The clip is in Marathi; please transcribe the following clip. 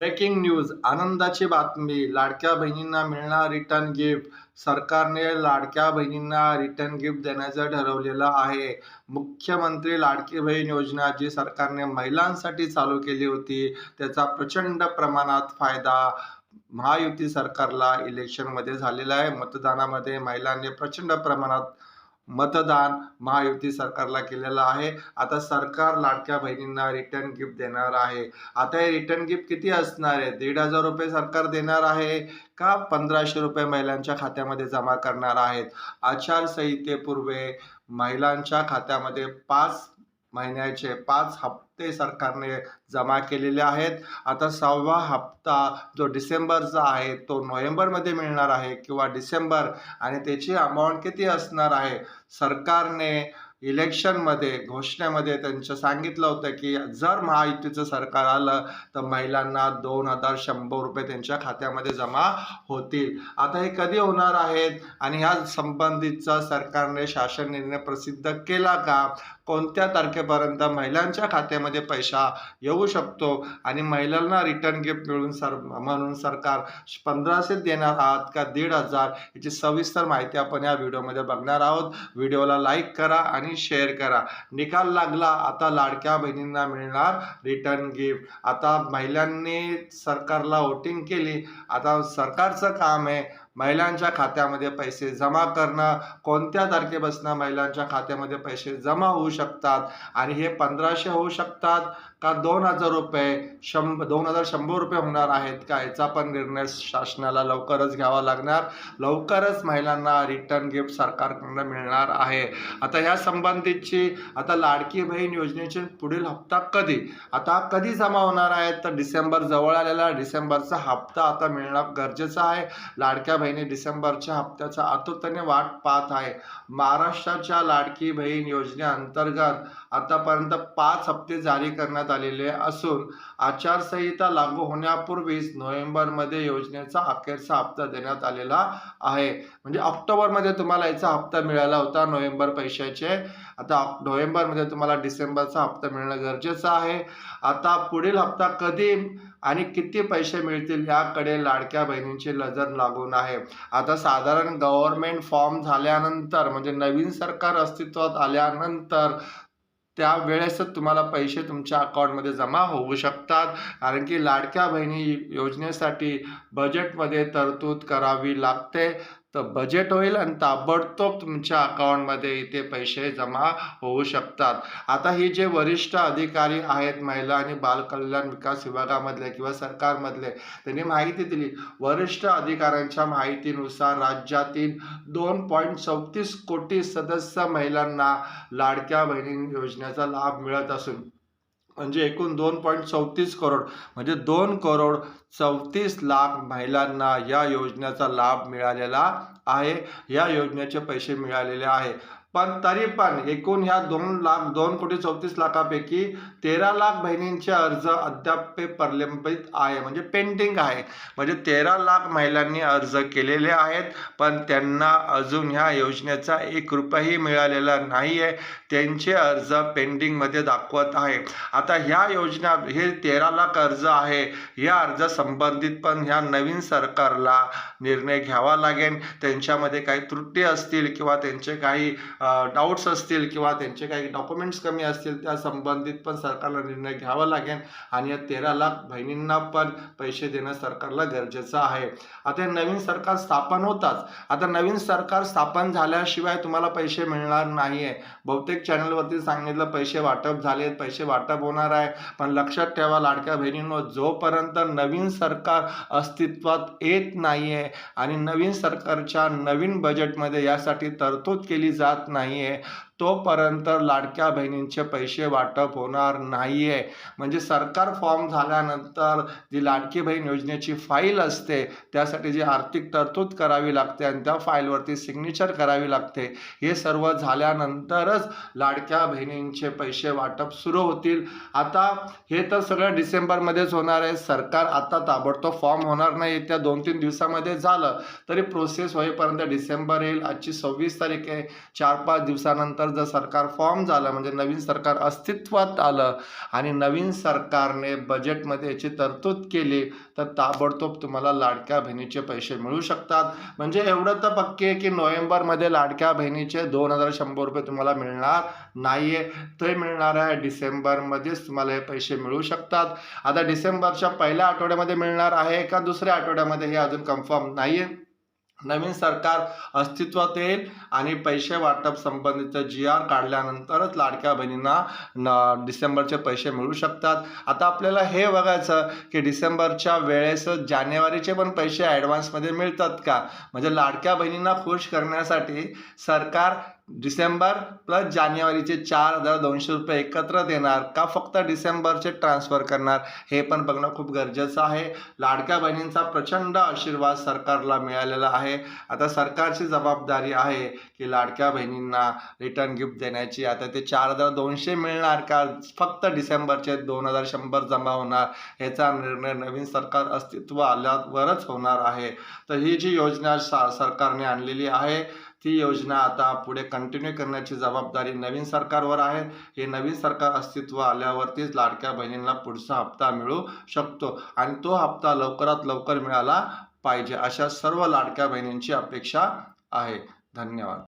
ब्रेकिंग न्यूज आनंदाची बातमी लाडक्या बहिणींना मिळणार रिटर्न गिफ्ट सरकारने लाडक्या बहिणींना रिटर्न गिफ्ट देण्याचं ठरवलेलं आहे. मुख्यमंत्री लाडकी बहीण योजना जी सरकारने महिलांसाठी चालू केली होती त्याचा प्रचंड प्रमाणात फायदा महायुती सरकारला इलेक्शनमध्ये झालेला आहे. मतदानामध्ये महिलांनी प्रचंड प्रमाणात मतदान महायुती सरकारला केलेलं आहे. आता सरकार लाडक्या बहिणींना रिटर्न गिफ्ट देणार आहे. आता हे रिटर्न गिफ्ट किती असणार आहे? दीड हजार रुपये सरकार देणार आहे का पंधराशे रुपये महिलांच्या खात्यामध्ये जमा करणार आहेत? आचारसंहितेपूर्वे महिलांच्या खात्यामध्ये पाच महिन्याचे पाच हप्ते सरकारने जमा केलेले आहेत. आता सहावा हप्ता जो डिसेंबरचा आहे तो नोव्हेंबरमध्ये मिळणार आहे किंवा डिसेंबर आणि त्याची अमाऊंट किती असणार आहे? सरकारने इलेक्शनमध्ये घोषणेमध्ये त्यांचं सांगितलं होतं की जर महायुतीचं सरकार आलं तर महिलांना दोन हजार शंभर रुपये त्यांच्या खात्यामध्ये जमा होतील. आता हे कधी होणार आहेत? आणि ह्या संबंधितचा सरकारने शासन निर्णय प्रसिद्ध केला का? कोणत्या तारखेपर्यंत महिलांच्या खात्यामध्ये पैसा येऊ शकतो? आणि महिलांना रिटर्न गिफ्ट मिळून सर म्हणून सरकार पंधराशे देणार आहात का दीड हजार? याची सविस्तर माहिती आपण या व्हिडिओमध्ये बघणार आहोत. व्हिडिओला लाईक करा आणि शेअर करा. निकाल लागला आता लाडक्या बहिणींना मिळणार रिटर्न गिफ्ट आता महिलांनी सरकारला वोटिंग केली. आता सरकारचं काम आहे. महिलांच्या खात्यामध्ये पैसे जमा करणं कोणत्या तारखेपासून महिलांच्या खात्यामध्ये पैसे जमा होऊ शकतात आणि हे पंधराशे होऊ शकतात? का दोन हजार रुपये शंभ दोन हजार शंभर रुपये होणार आहेत का? याचा पण निर्णय शासनाला लवकरच घ्यावा लागणार. लवकरच महिलांना रिटर्न गिफ्ट सरकारकडून मिळणार आहे. आता ह्या संबंधितची आता लाडकी बहीण योजनेचे पुढील हप्ता कधी? आता कधी जमा होणार आहेत? तर डिसेंबर जवळ आलेला डिसेंबरचा हप्ता आता मिळणं गरजेचं आहे. लाडक्या बहिणी डिसेंबरच्या हप्त्याचा आतुरतेने वाट पाहत आहे. महाराष्ट्राच्या लाडकी बहीण योजनेअंतर्गत आतापर्यंत पाच हप्ते जारी करण्यात आलेले असून आचारसंहिता लागू होण्यापूर्वीच नोव्हेंबरमध्ये योजनेचा अखेरचा हप्ता देण्यात आलेला आहे. म्हणजे ऑक्टोबरमध्ये तुम्हाला याचा हप्ता मिळाला होता नोव्हेंबर पैशाचे. आता नोव्हेंबरमध्ये तुम्हाला डिसेंबरचा हप्ता मिळणं गरजेचं आहे. आता पुढील हप्ता कधी आणि किती पैसे मिळतील याकडे लाडक्या बहिणींची नजर लागून आहे. आता साधारण गव्हर्नमेंट फॉर्म झाल्यानंतर म्हणजे नवीन सरकार अस्तित्वात आल्यानंतर त्यावेळेसच तुम्हाला पैसे तुमच्या अकाउंटमध्ये जमा होऊ शकतात. कारण की लाडक्या बहिणी योजनेसाठी बजेटमध्ये तरतूद करावी लागते. तर बजेट होईल आणि ताबडतोब तुमच्या अकाउंटमध्ये इथे पैसे जमा होऊ शकतात. आता ही जे वरिष्ठ अधिकारी आहेत महिला आणि बालकल्याण विकास विभागामधले किंवा सरकारमधले त्यांनी माहिती दिली. वरिष्ठ अधिकाऱ्यांच्या माहितीनुसार राज्यातील दोन पॉईंट चौतीस कोटी सदस्य महिलांना लाडक्या बहिणी योजनेचा लाभ मिळत असून म्हणजे एकूण दोन पॉईंट चौतीस करोड. म्हणजे दोन करोड चौतीस लाख महिलांना या योजनेचा लाभ मिळालेला आहे. या योजनेचे पैसे मिळालेले आहे. पण तरी पण एकूण ह्या दोन लाख दोन कोटी चौतीस लाखापैकी तेरा लाख बहिणींचे अर्ज अद्याप प्रलंबित आहे म्हणजे पेंडिंग आहे. म्हणजे तेरा लाख महिलांनी अर्ज केलेले आहेत पण त्यांना अजून ह्या योजनेचा एक रुपयाही मिळालेला नाही आहे त्यांचे अर्ज पेंडिंगमध्ये दाखवत आहे. आता ह्या योजना हे तेरा लाख अर्ज आहे या अर्ज संबंधित पण ह्या नवीन सरकारला निर्णय घ्यावा लागेल. त्यांच्यामध्ये काही त्रुटी असतील किंवा त्यांचे काही डाऊट्स असतील किंवा त्यांचे काही डॉक्युमेंट्स कमी असतील त्या संबंधित पण सरकारला निर्णय घ्यावा लागेल. आणि या तेरा लाख बहिणींना पण पैसे देणं सरकारला गरजेचं आहे. आता नवीन सरकार स्थापन होताच. आता नवीन सरकार स्थापन झाल्याशिवाय तुम्हाला पैसे मिळणार नाही आहे बहुतेक चॅनलवरती सांगितलं पैसे वाटप झालेत पैसे वाटप होणार आहे. पण लक्षात ठेवा लाडक्या बहिणींनो जोपर्यंत नवीन सरकार अस्तित्वात येत नाही आहे आणि नवीन सरकारच्या नवीन बजेटमध्ये यासाठी तरतूद केली जात नाही आहे तोपर्यंत लाडक्या बहिणींचे पैसे वाटप होणार नाही आहे म्हणजे सरकार फॉर्म झाल्यानंतर जी लाडकी बहीण योजनेची फाईल असते त्यासाठी जी आर्थिक तरतूद करावी लागते आणि त्या फाईलवरती सिग्नेचर करावी लागते हे सर्व झाल्यानंतरच लाडक्या बहिणींचे पैसे वाटप सुरू होतील. आता हे तर सगळं डिसेंबरमध्येच होणार आहे. सरकार आता ताबडतोब फॉर्म होणार नाही. त्या दोन तीन दिवसामध्ये झालं. तरी प्रोसेस होईपर्यंत डिसेंबर येईल. आजची सव्वीस तारीख आहे. चार पाच दिवसानंतर जर सरकार फॉर्म झालं म्हणजे नवीन सरकार अस्तित्वात आलं आणि नवीन सरकारने बजेटमध्ये याची तरतूद केली तर ताबडतोब तुम्हाला लाडक्या बहिणीचे पैसे मिळू शकतात. म्हणजे एवढं तर पक्के आहे की नोव्हेंबरमध्ये लाडक्या बहिणीचे दोन हजार शंभर रुपये तुम्हाला मिळणार नाही आहे ते मिळणार आहे डिसेंबरमध्येच तुम्हाला हे पैसे मिळू शकतात. आता डिसेंबरच्या पहिल्या आठवड्यामध्ये मिळणार आहे का दुसऱ्या आठवड्यामध्ये हे अजून कन्फर्म नाही आहे नवीन सरकार अस्तित्वात येईल आणि पैसे वाटप संबंधीचं जी आर काढल्यानंतरच लाडक्या बहिणींना न डिसेंबरचे पैसे मिळू शकतात. आता आपल्याला हे बघायचं की डिसेंबरच्या वेळेस जानेवारीचे पण पैसे ॲडव्हान्समध्ये मिळतात का? म्हणजे लाडक्या बहिणींना खुश करण्यासाठी सरकार डिसेंबर प्लस जानेवारीचे चार हजार दोनशे रुपये एकत्र देणार का फक्त डिसेंबरचे ट्रान्सफर करणार? हे पण बघणं खूप गरजेचं आहे. लाडक्या बहिणींचा प्रचंड आशीर्वाद सरकारला मिळालेला आहे. आता सरकारची जबाबदारी आहे की लाडक्या बहिणींना रिटर्न गिफ्ट देण्याची. आता ते चार हजार दोनशे मिळणार का? फक्त डिसेंबरचे दोन हजार शंभर जमा होणार. ह्याचा निर्णय नवीन सरकार अस्तित्व आल्यावरच होणार आहे. तर ही जी योजना सा सरकारने आणलेली आहे ती योजना आता पुढे कंटिन्यू करण्याची जबाबदारी नवीन सरकारवर आहे. हे नवीन सरकार अस्तित्व आल्यावरतीच लाडक्या बहिणींना पुढचा हप्ता मिळू शकतो आणि तो हप्ता लवकरात लवकर मिळाला पाहिजे अशा सर्व लाडक्या बहिणींची अपेक्षा आहे. धन्यवाद.